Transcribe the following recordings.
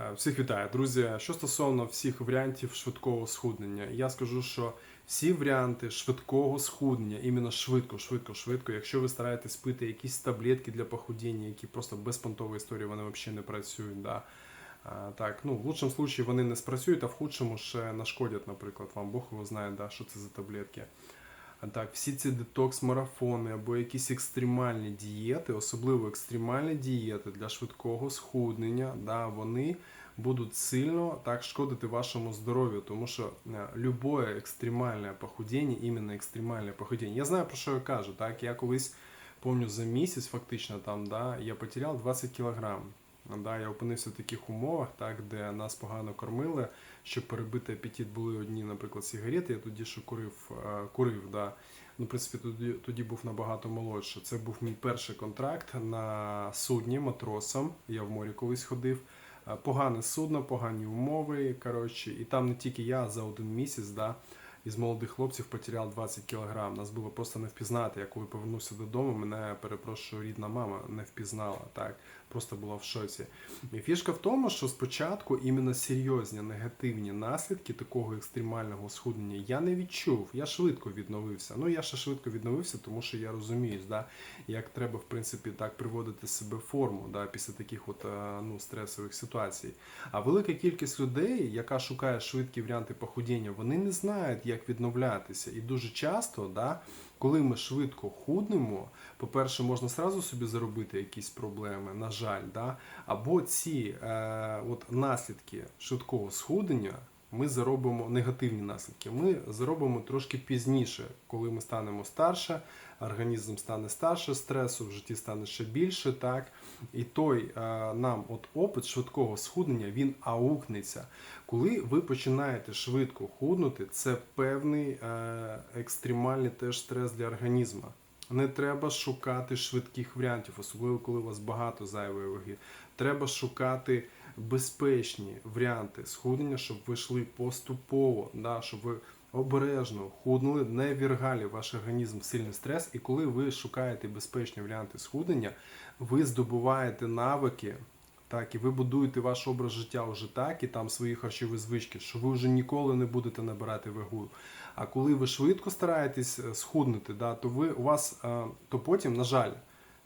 Е, Всіх вітаю, друзі. Що стосовно всіх варіантів швидкого схуднення, я скажу, що всі варіанти швидкого схуднення, іменно швидко, швидко, швидко, якщо ви стараєтесь пити якісь таблетки для похудіння, які просто безпонтової історії вони взагалі не працюють. Да. А, Так, ну в лучшому случаї вони не спрацюють, а в худшому ще нашкодять, наприклад, вам Бог його знає, да, що це за таблетки. Так, всі ці детокс-марафони або якісь екстремальні дієти, особливо екстремальні дієти для швидкого схуднення, да, вони будуть сильно так шкодити вашому здоров'ю, тому що е, любое екстремальне похудіння, іменно екстремальне похудіння. Я знаю про що я кажу. Так, я колись помню за місяць, фактично там, да, я потеряв 20 кілограм. Да, я опинився в таких умовах, так, де нас погано кормили, щоб перебити апетит були одні, наприклад, сигарети. Я тоді ще курив, е, курив. Да. Ну, в принципі, тоді, тоді був набагато молодше. Це був мій перший контракт на судні матросом. Я в морі колись ходив. Е, Погане судно, погані умови. Коротше, і там не тільки я за один місяць, да, із молодих хлопців потеряв 20 кілограм. Нас було просто не впізнати. Я коли повернувся додому, мене перепрошую, рідна мама не впізнала. Так, просто була в шоці. І фішка в тому, що спочатку іменно серйозні негативні наслідки такого екстремального схуднення я не відчув. Я швидко відновився. Ну я ще швидко відновився, тому що я розумію, да, як треба в принципі так приводити себе в форму да, після таких от е, ну, стресових ситуацій. А велика кількість людей, яка шукає швидкі варіанти похудіння, вони не знають, як відновлятися. І дуже часто, да, коли ми швидко худнемо, по-перше, можна сразу собі заробити якісь проблеми, на жаль, да? або ці е, от наслідки швидкого схудення. Ми заробимо негативні наслідки. Ми заробимо трошки пізніше, коли ми станемо старше, організм стане старше, стресу в житті стане ще більше, так і той е, нам от опит швидкого схуднення він аукнеться. Коли ви починаєте швидко худнути, це певний е, екстремальний теж стрес для організму. Не треба шукати швидких варіантів, особливо коли у вас багато зайвої ваги. Треба шукати безпечні варіанти схуднення, щоб ви йшли поступово, да, щоб ви обережно худнули, не віргалі ваш організм в сильний стрес. І коли ви шукаєте безпечні варіанти схуднення, ви здобуваєте навики. Так, і ви будуєте ваш образ життя вже так, і там свої харчові звички, що ви вже ніколи не будете набирати вагу. А коли ви швидко стараєтесь е, схуднути, да, то ви у вас е, то потім, на жаль,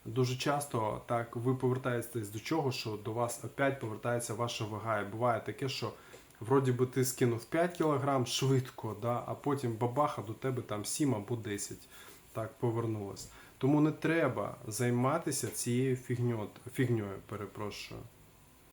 дуже часто так ви повертаєтесь до чого, що до вас опять повертається ваша вага. І буває таке, що вроді би ти скинув 5 кг швидко, да, а потім бабаха до тебе там 7 або 10 так повернулось. Тому не треба займатися цією фігньою, фігньою перепрошую.